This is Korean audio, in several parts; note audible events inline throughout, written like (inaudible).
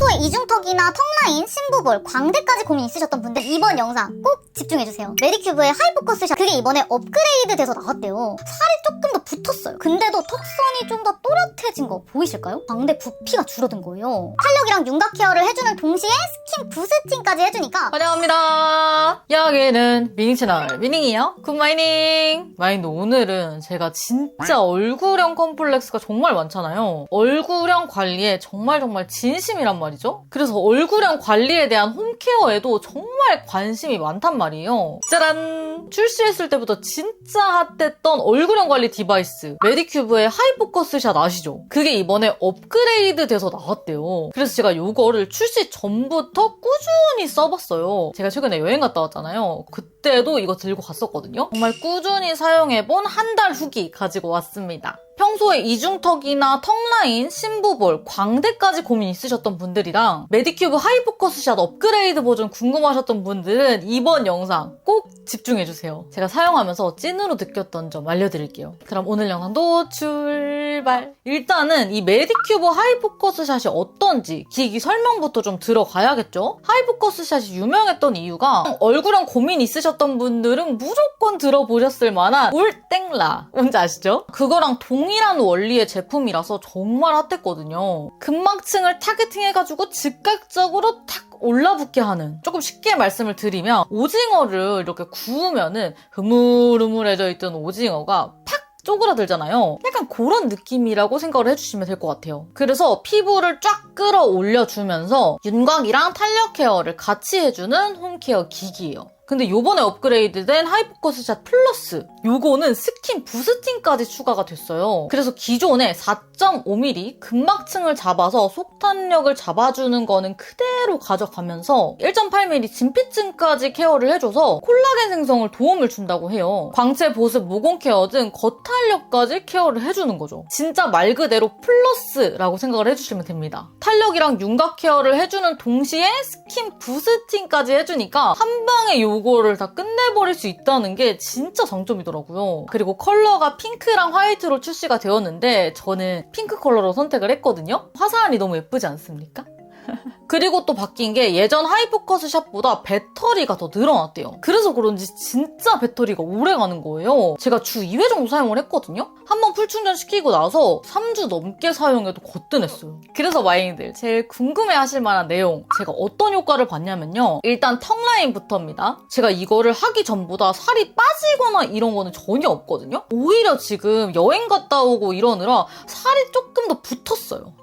Hello. 이중턱이나 턱라인, 심부볼, 광대까지 고민 있으셨던 분들 이번 영상 꼭 집중해주세요. 메디큐브의 하이포커스샷 그게 이번에 업그레이드 돼서 나왔대요. 살이 조금 더 붙었어요. 근데도 턱선이 좀 더 또렷해진 거 보이실까요? 광대 부피가 줄어든 거예요. 탄력이랑 윤곽 케어를 해주는 동시에 스킨 부스팅까지 해주니까 환영합니다. 여기는 미닝 채널 미닝이요. 굿마이닝. 마인드 오늘은 제가 진짜 얼굴형 컴플렉스가 정말 많잖아요. 얼굴형 관리에 정말 정말 진심이란 말이죠. 그래서 얼굴형 관리에 대한 홈케어에도 정말 관심이 많단 말이에요. 짜란! 출시했을 때부터 진짜 핫했던 얼굴형 관리 디바이스 메디큐브의 하이포커스샷 아시죠? 그게 이번에 업그레이드 돼서 나왔대요. 그래서 제가 이거를 출시 전부터 꾸준히 써봤어요. 제가 최근에 여행 갔다 왔잖아요. 그 때도 이거 들고 갔었거든요. 정말 꾸준히 사용해본 한 달 후기 가지고 왔습니다. 평소에 이중턱이나 턱라인, 심부볼, 광대까지 고민 있으셨던 분들이랑 메디큐브 하이포커스샷 업그레이드 버전 궁금하셨던 분들은 이번 영상 꼭 집중해주세요. 제가 사용하면서 찐으로 느꼈던 점 알려드릴게요. 그럼 오늘 영상도 출발! 일단은 이 메디큐브 하이포커스샷이 어떤지 기기 설명부터 좀 들어가야겠죠? 하이포커스샷이 유명했던 이유가 얼굴형 고민 있으셨던 분들은 무조건 들어보셨을 만한 울땡라 뭔지 아시죠? 그거랑 동일한 원리의 제품이라서 정말 핫했거든요. 근막층을 타겟팅해가지고 즉각적으로 탁 올라붙게 하는 조금 쉽게 말씀을 드리면 오징어를 이렇게 구우면은 흐물흐물해져 있던 오징어가 팍 쪼그라들잖아요. 약간 그런 느낌이라고 생각을 해주시면 될 것 같아요. 그래서 피부를 쫙 끌어올려주면서 윤곽이랑 탄력 케어를 같이 해주는 홈케어 기기예요. 근데 요번에 업그레이드된 하이포커스 샷 플러스 요거는 스킨 부스팅까지 추가가 됐어요. 그래서 기존에 4.5mm 근막층을 잡아서 속탄력을 잡아주는 거는 그대로 가져가면서 1.8mm 진피층까지 케어를 해줘서 콜라겐 생성을 도움을 준다고 해요. 광채, 보습, 모공 케어 등 겉탄력까지 케어를 해주는 거죠. 진짜 말 그대로 플러스라고 생각을 해주시면 됩니다. 탄력이랑 윤곽 케어를 해주는 동시에 스킨 부스팅까지 해주니까 한 방에 요 거를 다 끝내버릴 수 있다는 게 진짜 장점이더라고요. 그리고 컬러가 핑크랑 화이트로 출시가 되었는데 저는 핑크 컬러로 선택을 했거든요. 화사하니 너무 예쁘지 않습니까? 그리고 또 바뀐 게 예전 하이포커스 샷보다 배터리가 더 늘어났대요. 그래서 그런지 진짜 배터리가 오래 가는 거예요. 제가 주 2회 정도 사용을 했거든요. 한번 풀충전 시키고 나서 3주 넘게 사용해도 거뜬했어요. 그래서 마인들 제일 궁금해 하실 만한 내용 제가 어떤 효과를 봤냐면요. 일단 턱 라인부터입니다. 제가 이거를 하기 전보다 살이 빠지거나 이런 거는 전혀 없거든요. 오히려 지금 여행 갔다 오고 이러느라 살이 조금 더 붙었어요.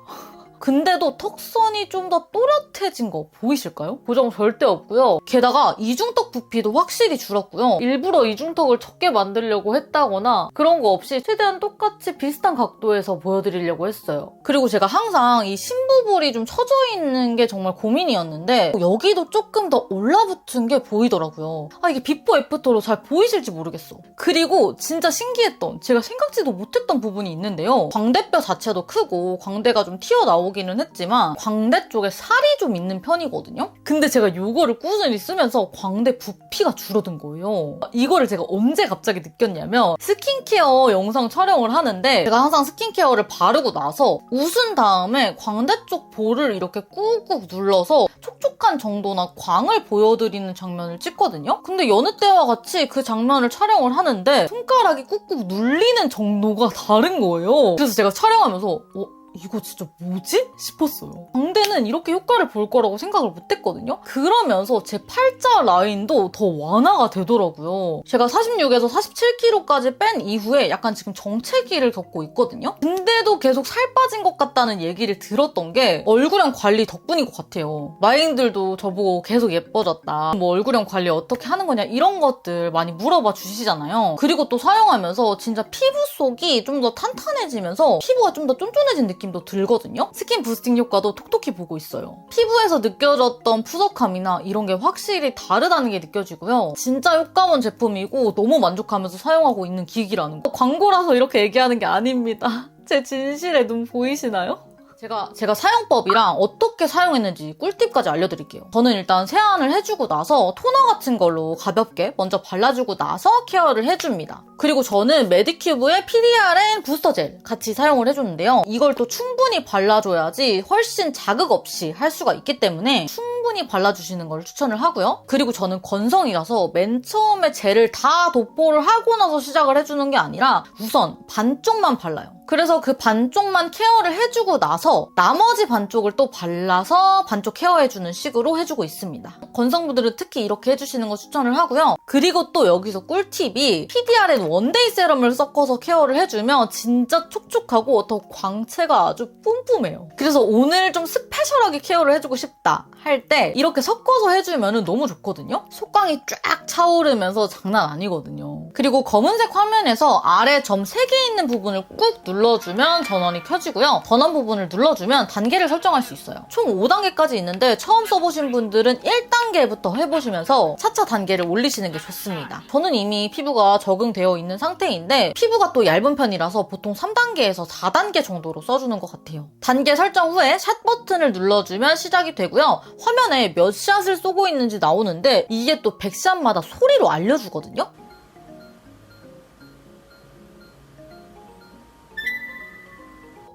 근데도 턱선이 좀 더 또렷해진 거 보이실까요? 고정 절대 없고요. 게다가 이중턱 부피도 확실히 줄었고요. 일부러 이중턱을 적게 만들려고 했다거나 그런 거 없이 최대한 똑같이 비슷한 각도에서 보여드리려고 했어요. 그리고 제가 항상 이 심부볼이 좀 처져 있는 게 정말 고민이었는데 여기도 조금 더 올라붙은 게 보이더라고요. 아 이게 비포 애프터로 잘 보이실지 모르겠어. 그리고 진짜 신기했던 제가 생각지도 못했던 부분이 있는데요. 광대뼈 자체도 크고 광대가 좀 튀어나오 기는 했지만 광대 쪽에 살이 좀 있는 편이거든요. 근데 제가 이거를 꾸준히 쓰면서 광대 부피가 줄어든 거예요. 이거를 제가 언제 갑자기 느꼈냐면 스킨케어 영상 촬영을 하는데 제가 항상 스킨케어를 바르고 나서 웃은 다음에 광대 쪽 볼을 이렇게 꾹꾹 눌러서 촉촉한 정도나 광을 보여드리는 장면을 찍거든요. 근데 여느 때와 같이 그 장면을 촬영을 하는데 손가락이 꾹꾹 눌리는 정도가 다른 거예요. 그래서 제가 촬영하면서 어, 이거 진짜 뭐지? 싶었어요. 광대는 이렇게 효과를 볼 거라고 생각을 못 했거든요? 그러면서 제 팔자 라인도 더 완화가 되더라고요. 제가 46에서 47kg까지 뺀 이후에 약간 지금 정체기를 겪고 있거든요? 근데도 계속 살 빠진 것 같다는 얘기를 들었던 게 얼굴형 관리 덕분인 것 같아요. 마인들도 저보고 계속 예뻐졌다. 뭐 얼굴형 관리 어떻게 하는 거냐 이런 것들 많이 물어봐 주시잖아요. 그리고 또 사용하면서 진짜 피부 속이 좀 더 탄탄해지면서 피부가 좀 더 쫀쫀해진 느낌 느낌도 들거든요. 스킨 부스팅 효과도 톡톡히 보고 있어요. 피부에서 느껴졌던 푸석함이나 이런 게 확실히 다르다는 게 느껴지고요. 진짜 효과원 제품이고 너무 만족하면서 사용하고 있는 기기라는 거. 광고라서 이렇게 얘기하는 게 아닙니다. (laughs) 제 진실의 눈 보이시나요? 제가 제가 사용법이랑 어떻게 사용했는지 꿀팁까지 알려드릴게요. 저는 일단 세안을 해주고 나서 토너 같은 걸로 가볍게 먼저 발라주고 나서 케어를 해줍니다. 그리고 저는 메디큐브의 PDRN 부스터 젤 같이 사용을 해줬는데요. 이걸 또 충분히 발라줘야지 훨씬 자극 없이 할 수가 있기 때문에 충분히 발라주시는 걸 추천을 하고요. 그리고 저는 건성이라서 맨 처음에 젤을 다 도포를 하고 나서 시작을 해주는 게 아니라 우선 반쪽만 발라요. 그래서 그 반쪽만 케어를 해주고 나서 나머지 반쪽을 또 발라서 반쪽 케어해주는 식으로 해주고 있습니다. 건성분들은 특히 이렇게 해주시는 거 추천을 하고요. 그리고 또 여기서 꿀팁이 PDRN 원데이 세럼을 섞어서 케어를 해주면 진짜 촉촉하고 더 광채가 아주 뿜뿜해요. 그래서 오늘 좀 스페셜하게 케어를 해주고 싶다 할때 이렇게 섞어서 해주면 너무 좋거든요. 속광이 쫙 차오르면서 장난 아니거든요. 그리고 검은색 화면에서 아래 점 3개 있는 부분을 꾹 눌러주면 전원이 켜지고요. 전원 부분을 눌러주면 단계를 설정할 수 있어요. 총 5단계까지 있는데 처음 써보신 분들은 1단계부터 해보시면서 차차 단계를 올리시는 게 좋습니다. 저는 이미 피부가 적응되어 있는 상태인데 피부가 또 얇은 편이라서 보통 3단계에서 4단계 정도로 써주는 것 같아요. 단계 설정 후에 샷 버튼을 눌러주면 시작이 되고요. 화면 에 몇 샷을 쏘고 있는지 나오는데 이게 또 100샷마다 소리로 알려주거든요.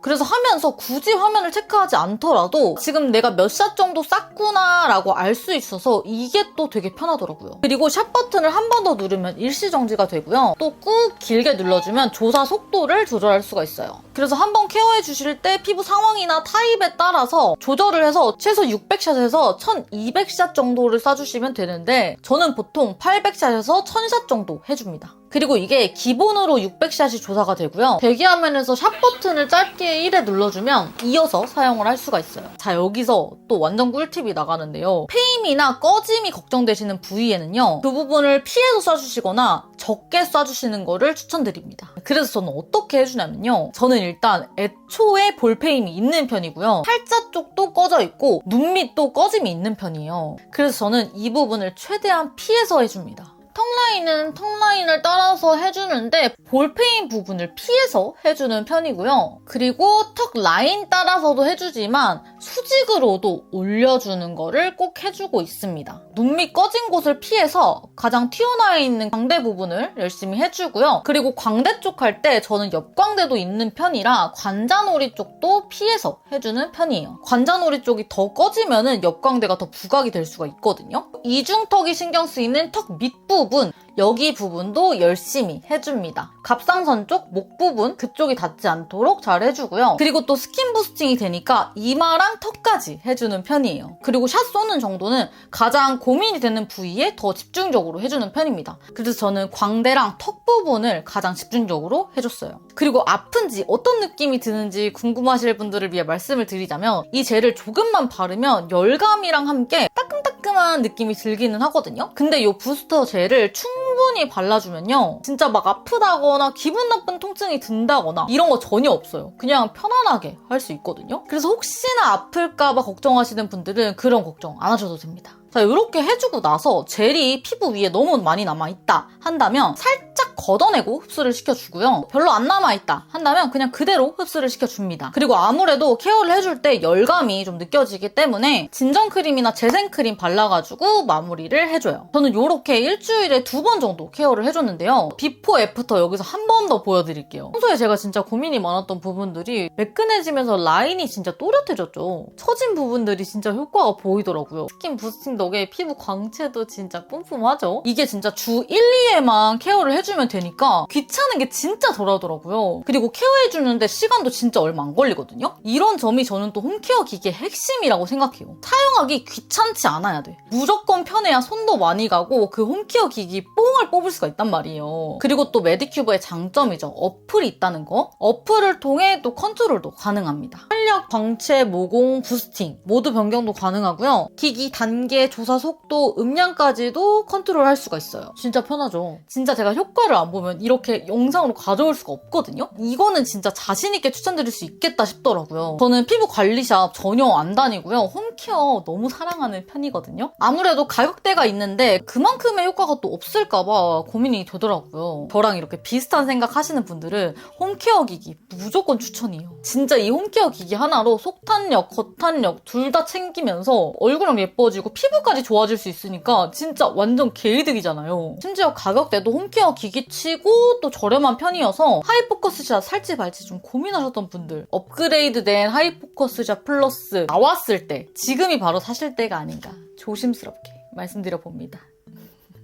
그래서 하면서 굳이 화면을 체크하지 않더라도 지금 내가 몇 샷 정도 쐈구나라고 알 수 있어서 이게 또 되게 편하더라고요. 그리고 샷 버튼을 한 번 더 누르면 일시 정지가 되고요. 또 꾹 길게 눌러주면 조사 속도를 조절할 수가 있어요. 그래서 한 번 케어해 주실 때 피부 상황이나 타입에 따라서 조절을 해서 최소 600샷에서 1200샷 정도를 쏴주시면 되는데 저는 보통 800샷에서 1000샷 정도 해줍니다. 그리고 이게 기본으로 600샷이 조사가 되고요. 대기화면에서 샷 버튼을 짧게 1에 눌러주면 이어서 사용을 할 수가 있어요. 자, 여기서 또 완전 꿀팁이 나가는데요. 페임이나 꺼짐이 걱정되시는 부위에는요. 그 부분을 피해서 쏴주시거나 적게 쏴주시는 거를 추천드립니다. 그래서 저는 어떻게 해주냐면요. 저는 일단 애초에 볼페임이 있는 편이고요. 팔자 쪽도 꺼져 있고 눈 밑도 꺼짐이 있는 편이에요. 그래서 저는 이 부분을 최대한 피해서 해줍니다. 턱라인은 턱라인을 따라서 해주는데 볼페인 부분을 피해서 해주는 편이고요. 그리고 턱 라인 따라서도 해주지만 수직으로도 올려주는 거를 꼭 해주고 있습니다. 눈밑 꺼진 곳을 피해서 가장 튀어나와 있는 광대 부분을 열심히 해주고요. 그리고 광대 쪽 할 때 저는 옆광대도 있는 편이라 관자놀이 쪽도 피해서 해주는 편이에요. 관자놀이 쪽이 더 꺼지면은 옆광대가 더 부각이 될 수가 있거든요. 이중턱이 신경 쓰이는 턱 밑부분 부분 여기 부분도 열심히 해줍니다. 갑상선 쪽, 목 부분 그쪽이 닿지 않도록 잘 해주고요. 그리고 또 스킨 부스팅이 되니까 이마랑 턱까지 해주는 편이에요. 그리고 샷 쏘는 정도는 가장 고민이 되는 부위에 더 집중적으로 해주는 편입니다. 그래서 저는 광대랑 턱 부분을 가장 집중적으로 해줬어요. 그리고 아픈지 어떤 느낌이 드는지 궁금하실 분들을 위해 말씀을 드리자면 이 젤을 조금만 바르면 열감이랑 함께 따끔따끔한 느낌이 들기는 하거든요. 근데 이 부스터 젤을 충분히 발라주면요. 진짜 막 아프다거나 기분 나쁜 통증이 든다거나 이런 거 전혀 없어요. 그냥 편안하게 할 수 있거든요. 그래서 혹시나 아플까봐 걱정하시는 분들은 그런 걱정 안 하셔도 됩니다. 자, 이렇게 해주고 나서 젤이 피부 위에 너무 많이 남아있다 한다면 살짝 걷어내고 흡수를 시켜주고요. 별로 안 남아있다 한다면 그냥 그대로 흡수를 시켜줍니다. 그리고 아무래도 케어를 해줄 때 열감이 좀 느껴지기 때문에 진정크림이나 재생크림 발라가지고 마무리를 해줘요. 저는 이렇게 일주일에 두 번 정도 케어를 해줬는데요. 비포, 애프터 여기서 한 번 더 보여드릴게요. 평소에 제가 진짜 고민이 많았던 부분들이 매끈해지면서 라인이 진짜 또렷해졌죠. 처진 부분들이 진짜 효과가 보이더라고요. 스킨 부스팅 덕에 피부 광채도 진짜 뿜뿜하죠. 이게 진짜 주 1, 2회만 케어를 해주면 되니까 귀찮은 게 진짜 덜 하더라고요. 그리고 케어해주는데 시간도 진짜 얼마 안 걸리거든요. 이런 점이 저는 또 홈케어 기기의 핵심이라고 생각해요. 사용하기 귀찮지 않아야 돼. 무조건 편해야 손도 많이 가고 그 홈케어 기기 뽕을 뽑을 수가 있단 말이에요. 그리고 또 메디큐브의 장점이죠. 어플이 있다는 거. 어플을 통해 또 컨트롤도 가능합니다. 활력, 광채, 모공, 부스팅 모두 변경도 가능하고요. 기기 단계, 조사 속도, 음량까지도 컨트롤할 수가 있어요. 진짜 편하죠. 진짜 제가 효과를 안 보면 이렇게 영상으로 가져올 수가 없거든요. 이거는 진짜 자신 있게 추천드릴 수 있겠다 싶더라고요. 저는 피부 관리샵 전혀 안 다니고요. 홈케어 너무 사랑하는 편이거든요. 아무래도 가격대가 있는데 그만큼의 효과가 또 없을까봐 고민이 되더라고요. 저랑 이렇게 비슷한 생각 하시는 분들은 홈케어 기기 무조건 추천이에요. 진짜 이 홈케어 기기 하나로 속탄력, 겉탄력 둘 다 챙기면서 얼굴형 예뻐지고 피부 까지 좋아질 수 있으니까 진짜 완전 개이득이잖아요. 심지어 가격대도 홈케어 기기치고 또 저렴한 편이어서 하이포커스샷 살지 말지 좀 고민하셨던 분들 업그레이드된 하이포커스샷 플러스 나왔을 때 지금이 바로 사실 때가 아닌가 조심스럽게 말씀드려 봅니다.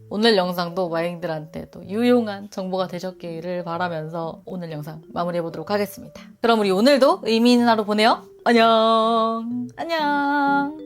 오늘 영상도 마잉들한테 또 유용한 정보가 되셨기를 바라면서 오늘 영상 마무리해 보도록 하겠습니다. 그럼 우리 오늘도 의미 있는 하루 보내요. 안녕. 안녕.